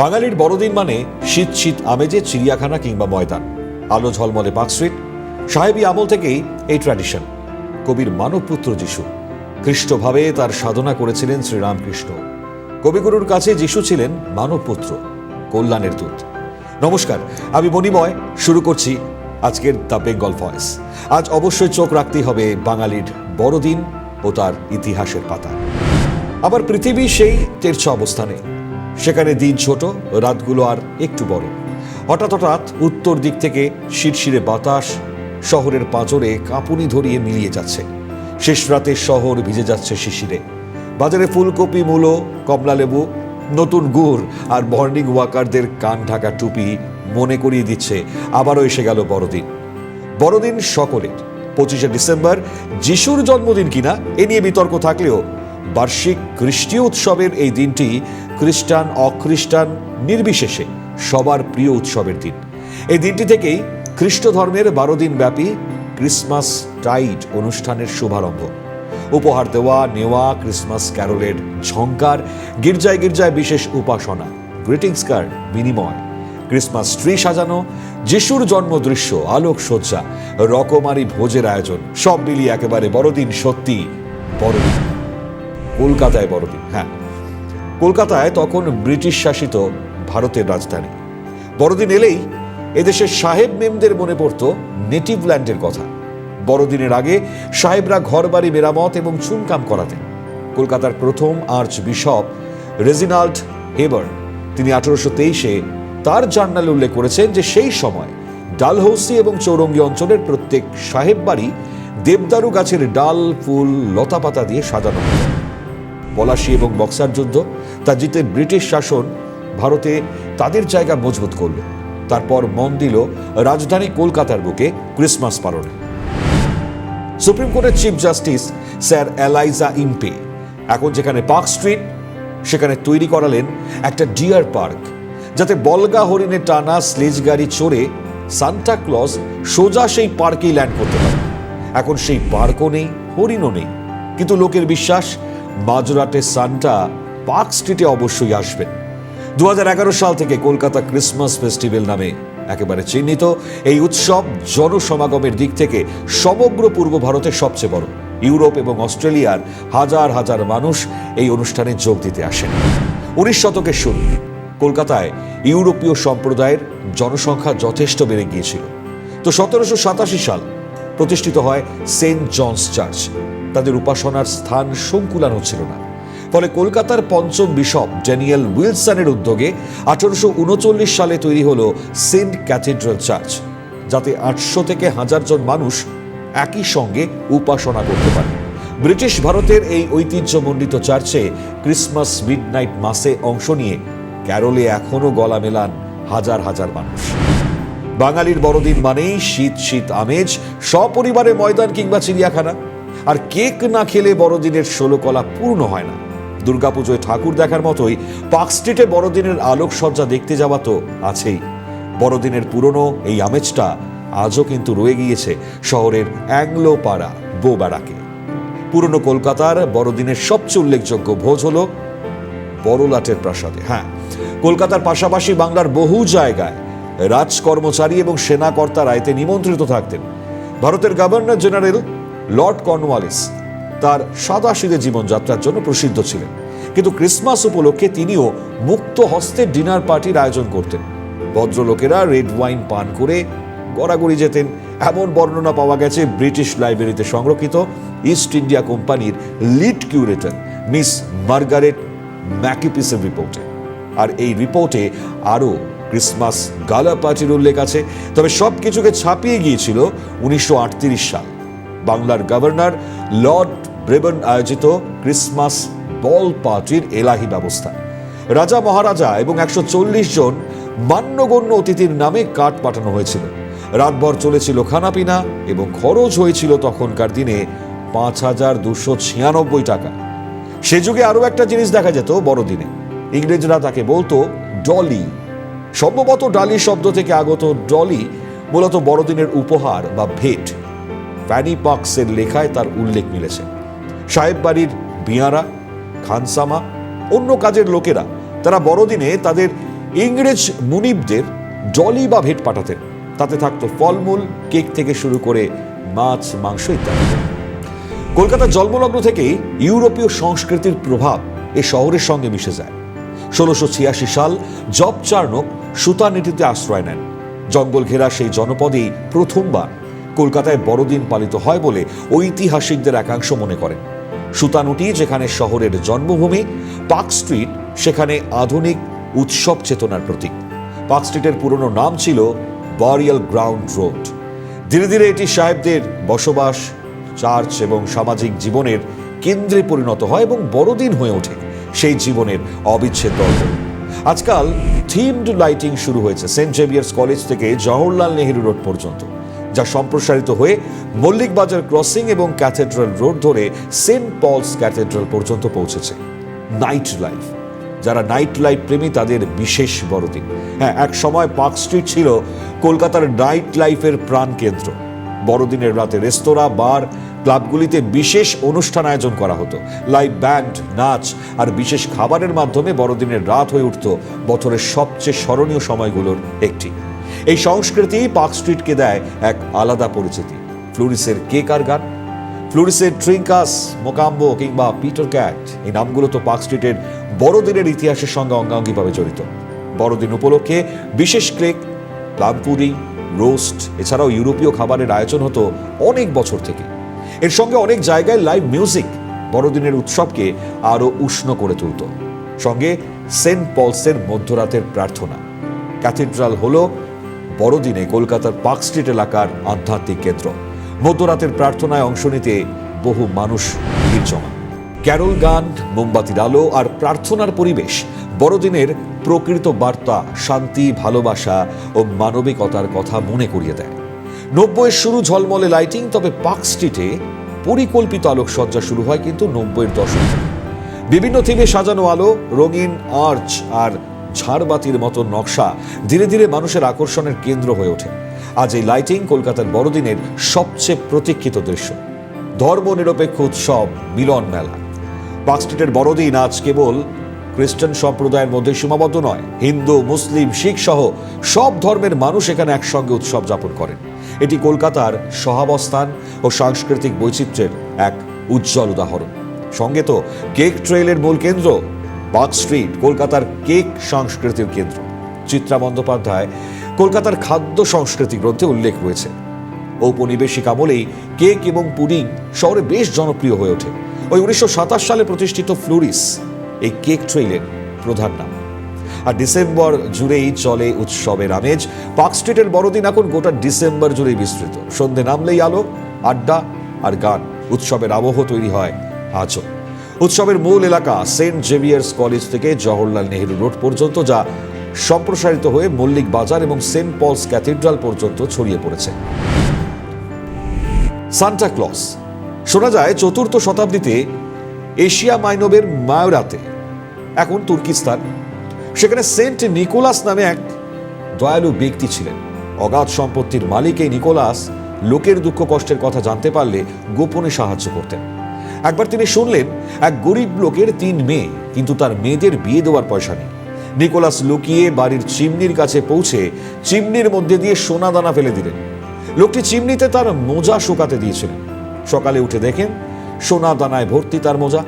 বাঙালির বড়দিন মানে শীত শীত আমেজে চিড়িয়াখানা কিংবা ময়দান। আলো ঝলমলে পার্ক স্ট্রিট, সাহেবী আমল থেকেই এই ট্র্যাডিশন কবির মানবপুত্র যিশু। খ্রিস্টভাবে তার সাধনা করেছিলেন শ্রীরামকৃষ্ণ। কবিগুরুর কাছে যিশু ছিলেন মানবপুত্র, কল্যাণের দূত। নমস্কার, আমি মণিময়, শুরু করছি আজকের দ্য বেঙ্গল ভয়েস। আজ অবশ্যই চোখ রাখতেই হবে বাঙালির বড়দিন ও তার ইতিহাসের পাতা। আবার পৃথিবী সেই তেরছ অবস্থানে। সেখানে দিন ছোট, রাতগুলো আর একটু বড়। হঠাৎ হঠাৎ উত্তর দিক থেকে শিরশিরে বাতাস শহরের পাঁজরে কাঁপুনি ধরিয়ে মিলিয়ে যাচ্ছে। শেষ রাতে শহর ভিজে যাচ্ছে শিশিরে বাজারে ফুলকপি, মূলো কমলালেবু নতুন গুড় আর মর্নিং ওয়াকারদের কান ঢাকা টুপি মনে করিয়ে দিচ্ছে, আবারও এসে গেল বড়দিন। বড়দিন সকলের। পঁচিশে ডিসেম্বর, যিশুর জন্মদিন কিনা, এ নিয়ে বিতর্ক থাকলেও বার্ষিক খ্রিস্টীয় উৎসবের এই দিনটি খ্রিস্টান অখ্রিস্টান নির্বিশেষে সবার প্রিয় উৎসবের দিন। এই দিনটি থেকেই খ্রিস্ট ধর্মের বারো দিন ব্যাপী ক্রিসমাস টাইড অনুষ্ঠানের শুভারম্ভ। উপহার দেওয়া, নেওয়া, ক্রিসমাস ক্যারলের ঝঙ্কার গির্জায় গির্জায় বিশেষ উপাসনা, গ্রিটিংস কার্ড বিনিময়, ক্রিসমাস ট্রি সাজানো, যিশুর জন্ম দৃশ্য আলোক সজ্জা রকমারি ভোজের আয়োজন, সব মিলিয়ে একেবারে বড়দিন সত্যি বড়দিন। কলকাতায় বড়দিন হ্যাঁ। কলকাতায় তখন ব্রিটিশ শাসিত ভারতের রাজধানী। বড়দিন এলেই এদেশের সাহেব মেমদের মনে পড়তো নেটিভ ল্যান্ডের কথা। বড়দিনের আগে সাহেবরা ঘরবাড়ি, মেরামত এবং চুনকাম করাতেন। কলকাতার প্রথম আর্চ বিশপ রেজিনাল্ড হেবার তিনি আঠারোশো তেইশে তার জার্নালে উল্লেখ করেছেন যে সেই সময় ডালহৌসি এবং চৌরঙ্গি অঞ্চলের প্রত্যেক সাহেব বাড়ি দেবদারু গাছের ডাল, ফুল, লতাপাতা দিয়ে সাজানো হতো। পলাশি এবং বক্সার যুদ্ধ, তা জিতে ব্রিটিশ শাসন ভারতে তাদের জায়গা মজবুত করল। তারপর মন দিল রাজধানী কলকাতার বুকে ক্রিসমাস পালনে। সুপ্রিম কোর্টের chief justice sir Elijah Impey এখন যেখানে পার্ক স্ট্রিট, সেখানে তৈরি করালেন একটা ডিয়ার পার্ক, যাতে বলগা হরিণে টানা স্লেজ গাড়ি চড়ে সান্টা ক্লজ সোজা সেই পার্কেই ল্যান্ড করতে পারে। এখন সেই পার্কও নেই, হরিণও নেই। কিন্তু লোকের বিশ্বাস মাঝরাতে সান্টা পার্ক স্ট্রিটে অবশ্যই আসবেন দু সাল থেকে কলকাতা ক্রিসমাস ফেস্টিভ্যাল নামে একেবারে চিহ্নিত। এই উৎসব জনসমাগমের দিক থেকে সমগ্র পূর্ব ভারতের সবচেয়ে বড়। ইউরোপ এবং অস্ট্রেলিয়ার হাজার হাজার মানুষ এই অনুষ্ঠানে যোগ দিতে আসেন। উনিশ শতকের শুরু, কলকাতায় ইউরোপীয় সম্প্রদায়ের জনসংখ্যা যথেষ্ট বেড়ে গিয়েছিল। তো সতেরোশো সাতাশি সাল প্রতিষ্ঠিত হয় সেন্ট জনস চার্চ। তাদের উপাসনার স্থান সংকুলান হচ্ছিল না। ফলে কলকাতার পঞ্চম বিশপ ড্যানিয়েল উইলসনের উদ্যোগে আঠারোশো উনচল্লিশ সালে তৈরি হলো সেন্ট ক্যাথিড্রাল চার্চ, যাতে আটশো থেকে হাজার জন মানুষ একই সঙ্গে উপাসনা করতে পারে। ব্রিটিশ ভারতের এই ঐতিহ্যমণ্ডিত চার্চে ক্রিসমাস মিডনাইট মাসে অংশ নিয়ে ক্যারলে এখনও গলা মেলান হাজার হাজার মানুষ। বাঙালির বড়দিন মানেই শীত শীত, আমেজ, সপরিবারে ময়দান কিংবা চিড়িয়াখানা। আর কেক না খেলে বড়দিনের ষোলো কলা পূর্ণ হয় না। দুর্গাপুজোয় ঠাকুর দেখার মতোই পার্ক স্ট্রিটে বড়দিনের আলোকসজ্জা দেখতে যাওয়া তো আছেই। বড়দিনের পুরনো এই আমেজটা আজও কিন্তু রয়ে গিয়েছে শহরের অ্যাংলো পাড়া বোবারাকে পুরনো কলকাতার বড়দিনের সবচেয়ে উল্লেখযোগ্য ভোজ হলো বড়লাটের প্রাসাদে। হ্যাঁ কলকাতার পাশাপাশি বাংলার বহু জায়গায় রাজকর্মচারী এবং সেনা কর্তারা এতে নিমন্ত্রিত থাকতেন। ভারতের গভর্নর জেনারেল লর্ড কর্নওয়ালিস তার সাদাশিদে জীবনযাত্রার জন্য প্রসিদ্ধ ছিলেন। কিন্তু ক্রিসমাস উপলক্ষে তিনিও মুক্ত হস্তে ডিনার পার্টির আয়োজন করতেন। ভদ্রলোকেরা রেড ওয়াইন পান করে গড়াগড়ি যেতেন। এমন বর্ণনা পাওয়া গেছে ব্রিটিশ লাইব্রেরিতে সংরক্ষিত ইস্ট ইন্ডিয়া কোম্পানির লিড কিউরেটর মিস মার্গারেট ম্যাকিপিসের রিপোর্টে। আর এই রিপোর্টে আরও ক্রিসমাস গালা পার্টির উল্লেখ আছে, তবে সব কিছুকে ছাপিয়ে গিয়েছিল উনিশশো আটত্রিশ সাল। বাংলার গভর্নর লর্ড ব্রেবন আয়োজিত ক্রিসমাস বল পার্টির এলাহি ব্যবস্থা। রাজা মহারাজা এবং একশো চল্লিশ জন মান্যগণ্য অতিথির নামে কাঠ পাঠানো হয়েছিল। রাতভর চলেছিল খানাপিনা এবং খরচ হয়েছিল তখনকার দিনে পাঁচ হাজার দুশো ছিয়ানব্বই টাকা। সে যুগে আরও একটা জিনিস দেখা যেত বড়দিনে। ইংরেজরা তাকে বলতো ডলি। সম্ভবত ডালি শব্দ থেকে আগত ডলি মূলত বড়দিনের উপহার বা ভেট। ফ্যানি পাক্সের লেখায় তার উল্লেখ মিলেছে। সাহেব বাড়ির বিয়ারা, খানসামা, অন্য কাজের লোকেরা তারা বড়দিনে তাদের ইংরেজ মুনিবদের ডলি বা ভেট পাঠাতেন। তাতে থাকতো ফলমূল, কেক থেকে শুরু করে মাছ, মাংস ইত্যাদি। কলকাতার জন্মলগ্ন থেকেই ইউরোপীয় সংস্কৃতির প্রভাব এ শহরের সঙ্গে মিশে যায়। ষোলোশো ছিয়াশি সাল জব চার্নক সুতা নীতিতে আশ্রয় নেন। জঙ্গল ঘেরা সেই জনপদেই প্রথমবার কলকাতায় বড়দিন পালিত হয় বলে ঐতিহাসিকদের একাংশ মনে করেন। সুতানুটি যেখানে শহরের জন্মভূমি, পার্ক স্ট্রিট, সেখানে আধুনিক উৎসব চেতনার প্রতীক। পার্ক স্ট্রিটের পুরনো নাম ছিল বারিয়াল গ্রাউন্ড রোড। ধীরে ধীরে এটি সাহেবদের বসবাস, চার্চ এবং সামাজিক জীবনের কেন্দ্রে পরিণত হয় এবং বড়দিন হয়ে ওঠে। সেই জীবনের অবিচ্ছেদ্য অঙ্গ আজকাল থিমড লাইটিং শুরু হয়েছে সেন্ট জেভিয়ার্স কলেজ থেকে জওহরলাল নেহেরু রোড পর্যন্ত, যা সম্প্রসারিত হয়ে মল্লিক বাজার ক্রসিং এবং ক্যাথেড্রাল রোড ধরে সেন্ট পলস ক্যাথেড্রাল পর্যন্ত পৌঁছেছে। নাইট লাইফ, যারা নাইট লাইফ প্রেমী তাদের বিশেষ বড়দিন। হ্যাঁ এক সময় পার্ক স্ট্রিট ছিল কলকাতার নাইট লাইফের প্রাণ কেন্দ্র বড়দিনের রাতে রেস্তোরাঁ, বার ক্লাবগুলিতে বিশেষ অনুষ্ঠান আয়োজন করা হতো। লাইভ ব্যান্ড, নাচ আর বিশেষ খাবারের মাধ্যমে বড়দিনের রাত হয়ে উঠত বছরের সবচেয়ে স্মরণীয় সময়গুলোর একটি। এই সংস্কৃতি পার্ক স্ট্রিটকে দেয় এক আলাদা পরিচিতি। ফ্লোরিসের কেক আর গান? ফ্লোরিসের ট্রিঙ্কাস, মোকাম্বো কিংবা পিটার ক্যাট, এই নামগুলো তো পার্ক স্ট্রিটের বড়দিনের ইতিহাসের সঙ্গে অঙ্গাঙ্গিভাবে জড়িত। বড়দিন উপলক্ষে বিশেষ কেক প্লামপুরি রোস্ট, এছাড়াও ইউরোপীয় খাবারের আয়োজন হতো অনেক বছর থেকে। এর সঙ্গে অনেক জায়গায় লাইভ মিউজিক বড়দিনের উৎসবকে আরও উষ্ণ করে তুলত। সঙ্গে সেন্ট পলসের মধ্যরাতের প্রার্থনা। ক্যাথিড্রাল হল বড়দিনে কলকাতার পার্ক স্ট্রিট এলাকার আধ্যাত্মিক কেন্দ্র। মধ্যরাতের প্রার্থনায় অংশ নিতে বহু মানুষ ভিড় জমান। ক্যারল গান, মোমবাতির আলো আর প্রার্থনার পরিবেশ বড়দিনের প্রকৃত বার্তা শান্তি, ভালোবাসা ও মানবিকতার কথা মনে করিয়ে দেয়। নব্বইয়ের শুরু ঝলমলে লাইটিং, তবে পার্ক স্ট্রিটে পরিকল্পিত আলোকসজ্জা শুরু হয় কিন্তু নব্বইয়ের দশক। বিভিন্ন থিমে সাজানো আলো, রঙিন আর্চ আর ঝাড়বাতির মতো নকশা ধীরে ধীরে মানুষের আকর্ষণের কেন্দ্র হয়ে ওঠে। আজ এই লাইটিং কলকাতার বড়দিনের সবচেয়ে প্রতীক্ষিত দৃশ্য। ধর্মনিরপেক্ষ উৎসব, মিলন মেলা। পার্ক স্ট্রিটের বড়দিন আজ কেবল খ্রিস্টান সম্প্রদায়ের মধ্যে সীমাবদ্ধ নয়, হিন্দু, মুসলিম শিখ সহ সব ধর্মের মানুষ এখানে একসঙ্গে উৎসব যাপন করেন। এটি কলকাতার সহাবস্থান ও সাংস্কৃতিক বৈচিত্র্যের এক উজ্জ্বল উদাহরণ। সঙ্গে তো কেক ট্রেইলের মূল কেন্দ্র পার্ক স্ট্রিট, কলকাতার কেক সংস্কৃতির কেন্দ্র। চিত্রা বন্দ্যোপাধ্যায় কলকাতার খাদ্য সংস্কৃতি গ্রন্থে উল্লেখ রয়েছে। ঔপনিবেশিক আমলেই কেক এবং পুডিং শহরে বেশ জনপ্রিয় হয়ে ওঠে। ওই উনিশশো সাতাশ সালে প্রতিষ্ঠিত ফ্লোরিস, এই কেক ট্রেইলের প্রধান নাম। আর ডিসেম্বর জুড়েই চলে উৎসবের আমেজ। পার্ক স্ট্রিটের বড়দিন এখন গোটা ডিসেম্বর জুড়েই বিস্তৃত। সন্ধে নামলেই আলো, আড্ডা আর গান। উৎসবের আবহ তৈরি হয় আজও। উৎসবের মূল এলাকা সেন্ট জেভিয়ার্স কলেজ থেকে জওহরলাল নেহেরু রোড পর্যন্ত, যা সম্প্রসারিত হয়ে মল্লিক বাজার এবং সেন্ট পলস ক্যাথিড্রাল পর্যন্ত ছড়িয়ে পড়েছে। Santa Claus. শোনা যায়, চতুর্থ শতাব্দীতে এশিয়া মাইনবের মায়োরাতে, এখন তুর্কিস্তান সেখানে সেন্ট নিকোলাস নামে এক দয়ালু ব্যক্তি ছিলেন। অগাধ সম্পত্তির মালিক এই নিকোলাস লোকের দুঃখ কষ্টের কথা জানতে পারলে গোপনে সাহায্য করতেন। একবার তিনি শুনলেন, এক গরিব লোকের তিন মেয়ে, কিন্তু তার মেয়েদের বিয়ে দেওয়ার পয়সা নেই। নিকোলাস লুকিয়ে বাড়ির চিমনির কাছে পৌঁছে চিমনির মধ্যে দিয়ে সোনা দানা ফেলে দিলেন। লোকটি চিমনিতে তার মোজা শুকাতে দিয়েছিলেন। সকালে উঠে দেখেন, সোনা দানায় ভর্তি তার মোজা।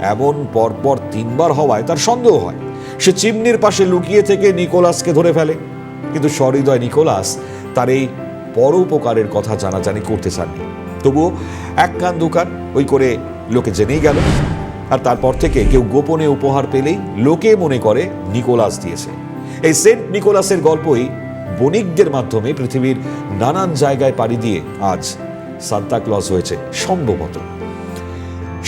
এমন পরপর তিনবার হওয়ায় তার সন্দেহ হয়। সে চিমনির পাশে লুকিয়ে থেকে নিকোলাসকে ধরে ফেলে। কিন্তু সহৃদয় নিকোলাস তার এই পরোপকারের কথা জানাজানি করতে চাননি। তবুও এক কান দু কান ওই করে লোকে জেনেই গেল। আর তারপর থেকে কেউ গোপনে উপহার পেলেই লোকে মনে করে নিকোলাস দিয়েছে। এই সেন্ট নিকোলাসের গল্পই বণিকদের মাধ্যমে পৃথিবীর নানান জায়গায় পাড়ি দিয়ে আজ সান্তা ক্লজ হয়েছে সম্ভবত।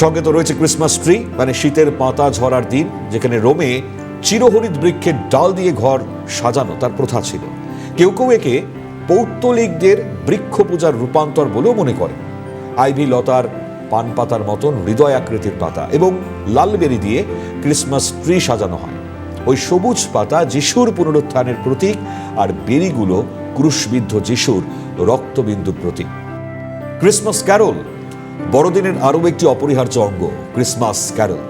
সঙ্গে তো রয়েছে ক্রিসমাস ট্রি মানে শীতের পাতা ঝরার দিন, যেখানে রোমে চিরহরিত বৃক্ষের ডাল দিয়ে ঘর সাজানো তার প্রথা ছিল। কেউ কেউ একে পৌত্তলিকদের বৃক্ষ পূজার রূপান্তর বলেও মনে করে আইভি লতার পান পাতার মতন হৃদয় আকৃতির পাতা এবং লাল বেরি দিয়ে ক্রিসমাস ট্রি সাজানো হয়। ওই সবুজ পাতা যিশুর পুনরুত্থানের প্রতীক আর বেরিগুলো ক্রুশবিদ্ধ যিশুর রক্তবিন্দুর প্রতীক। ক্রিসমাস ক্যারল বড়দিনের আরও একটি অপরিহার্য অঙ্গ, ক্রিসমাস ক্যারল।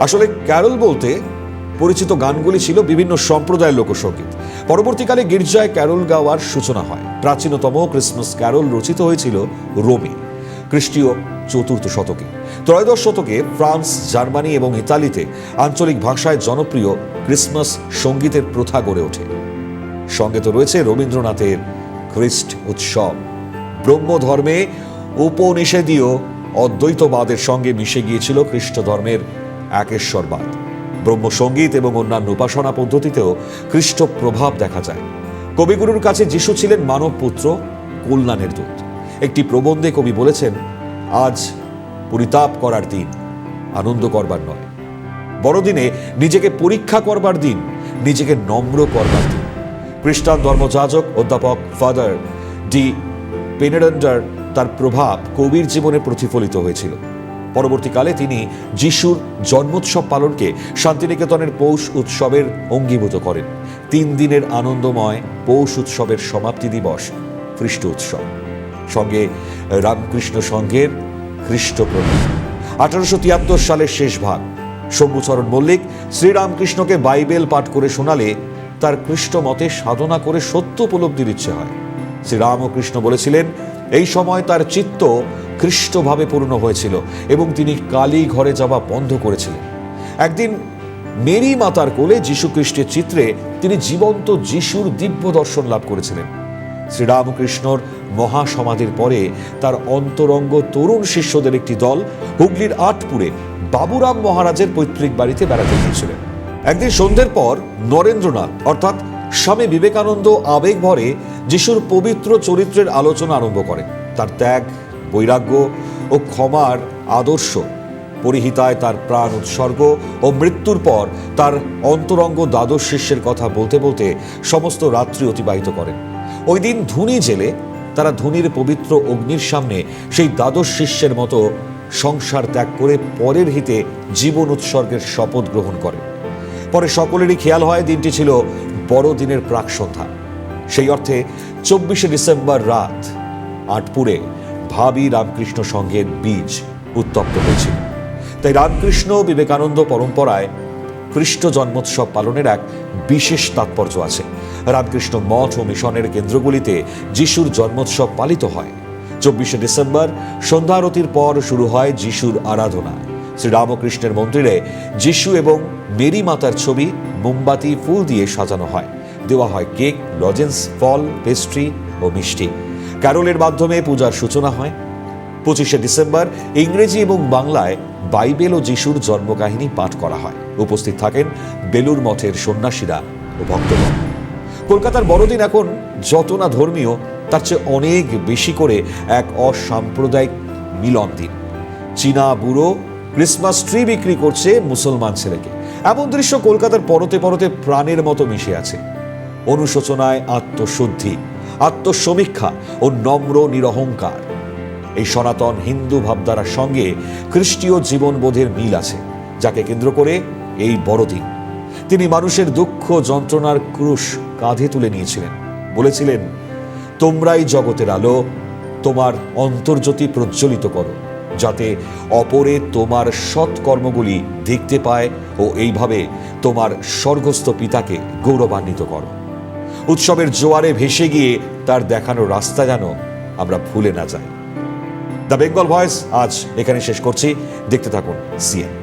আসলে ক্যারল বলতে পরিচিত গানগুলি ছিল বিভিন্ন সম্প্রদায়ের লোকসঙ্গীত পরবর্তীকালে গির্জায় ক্যারল গাওয়ার সূচনা হয়। প্রাচীনতম ক্রিসমাস ক্যারোল রচিত হয়েছিল রোমে, খ্রিস্টীয় চতুর্থ শতকে। ত্রয়োদশ শতকে ফ্রান্স, জার্মানি এবং ইতালিতে আঞ্চলিক ভাষায় জনপ্রিয় ক্রিসমাস সঙ্গীতের প্রথা গড়ে ওঠে। সঙ্গে তো রয়েছে রবীন্দ্রনাথের খ্রিস্ট উৎসব। ব্রহ্ম ধর্মে উপনিষেদীয় অদ্বৈতবাদের সঙ্গে মিশে গিয়েছিল খ্রিস্ট ধর্মের একেশ্বরবাদ। ব্রহ্মসঙ্গীত এবং অন্যান্য উপাসনা পদ্ধতিতেও খ্রিস্ট প্রভাব দেখা যায়। কবিগুরুর কাছে যিশু ছিলেন মানব পুত্র কল্যাণের দূত। একটি প্রবন্ধে কবি বলেছেন, আজ পরিতাপ করার দিন, আনন্দ করবার নয়। বড়দিনে নিজেকে পরীক্ষা করবার দিন, নিজেকে নম্র করবার দিন। খ্রিস্টান ধর্মযাজক অধ্যাপক ফাদার ডি পেনেডান্ডার তার প্রভাব কবির জীবনে প্রতিফলিত হয়েছিল। পরবর্তীকালে তিনি যিশুর জন্মোৎসব পালনকে শান্তিনিকেতনের পৌষ উৎসবের অঙ্গীভূত করেন। তিন দিনের আনন্দময় পৌষ উৎসবের সমাপ্তি দিবস খ্রিস্ট উৎসব। সঙ্গে রামকৃষ্ণ সংঘের খ্রিস্ট প্রণাম। আঠারোশো তিয়াত্তর সালের শেষ ভাগ। শম্ভুচরণ মল্লিক শ্রীরামকৃষ্ণকে বাইবেল পাঠ করে শোনালে তার কৃষ্ণ মতে সাধনা করে সত্য উপলব্ধির ইচ্ছে হয়। শ্রীরামকৃষ্ণ বলেছিলেন, এই সময় তার চিত্ত খ্রিস্টভাবে পূর্ণ হয়েছিল এবং তিনি কালী ঘরে যাওয়া বন্ধ করেছিলেন। একদিন মেরি মাতার কোলে খ্রিস্টের চিত্রে তিনি জীবন্ত যিশুর দিব্য দর্শন লাভ করেছিলেন। শ্রীরামকৃষ্ণর মহাসমাধির পরে তার অন্তরঙ্গ তরুণ শিষ্যদের একটি দল হুগলির আটপুরে বাবুরাম মহারাজের পৈতৃক বাড়িতে বেড়াতে গিয়েছিলেন। একদিন সন্ধ্যের পর নরেন্দ্রনাথ, অর্থাৎ স্বামী বিবেকানন্দ আবেগ ভরে যিশুর পবিত্র চরিত্রের আলোচনা আরম্ভ করেন। তার ত্যাগ বৈরাগ্য ও ক্ষমার আদর্শ। পরিহিতায় তার প্রাণ উৎসর্গ ও মৃত্যুর পর তার অন্তরঙ্গ দ্বাদশ শিষ্যের কথা বলতে বলতে সমস্ত রাত্রি অতিবাহিত করেন। ওই দিন ধুনি জেলে তারা ধুনির পবিত্র অগ্নির সামনে সেই দ্বাদশ শিষ্যের মতো সংসার ত্যাগ করে পরের হিতে জীবন উৎসর্গের শপথ গ্রহণ করেন। পরে সকলেরই খেয়াল হয় দিনটি ছিল বড়দিনের প্রাক সন্ধ্যা। সেই অর্থে চব্বিশে ডিসেম্বর রাত, আটপুরে ভাবি রামকৃষ্ণ সংঘের বীজ উত্তপ্ত হয়েছিল। তাই রামকৃষ্ণ বিবেকানন্দ পরম্পরায় খ্রিস্ট জন্মোৎসব পালনের এক বিশেষ তাৎপর্য আছে। রামকৃষ্ণ মঠ ও মিশনের কেন্দ্রগুলিতে যিশুর জন্মোৎসব পালিত হয়। চব্বিশে ডিসেম্বর সন্ধ্যারতির পর শুরু হয় যিশুর আরাধনা। শ্রীরামকৃষ্ণের মন্দিরে যিশু এবং মেরি মাতার ছবি, মোমবাতি, ফুল দিয়ে সাজানো হয়। দেওয়া হয় কেক, লজেন্স, ফল, পেস্ট্রি ও মিষ্টি। ক্যারলের মাধ্যমে পূজার সূচনা হয়। পঁচিশে ডিসেম্বর ইংরেজি এবং বাংলায় বাইবেল ও যিশুর জন্মকাহিনী পাঠ করা হয়। উপস্থিত থাকেন বেলুর মঠের সন্ন্যাসীরা ও ভক্তগণ কলকাতার বড়দিন এখন যত না ধর্মীয়, তার চেয়ে অনেক বেশি করে এক অসাম্প্রদায়িক মিলন দিন। চীনা বুড়ো ক্রিসমাস ট্রি বিক্রি করছে মুসলমান ছেলেকে। এমন দৃশ্য কলকাতার পরতে পরতে প্রাণের মতো মিশে আছে। অনুশোচনায় আত্মশুদ্ধি। আত্মসমীক্ষা ও নম্র নিরহংকার। এই সনাতন হিন্দু ভাবধারার সঙ্গে খ্রিস্টীয় জীবনবোধের মিল আছে, যাকে কেন্দ্র করে এই বড়দিন। তিনি মানুষের দুঃখ যন্ত্রণার ক্রুশ কাঁধে তুলে নিয়েছিলেন। বলেছিলেন, তোমরাই জগতের আলো, তোমার অন্তর্জ্যোতি প্রজ্বলিত করো, যাতে অপরে তোমার সৎ কর্মগুলি দেখতে পায় ও এইভাবে তোমার স্বর্গস্থ পিতাকে গৌরবান্বিত করো। উৎসবের জোয়ারে ভেসে গিয়ে তার দেখানো রাস্তা যেন আমরা ভুলে না যাই। দ্য বেঙ্গল ভয়েস আজ এখানে শেষ করছি। দেখতে থাকুন সিএন।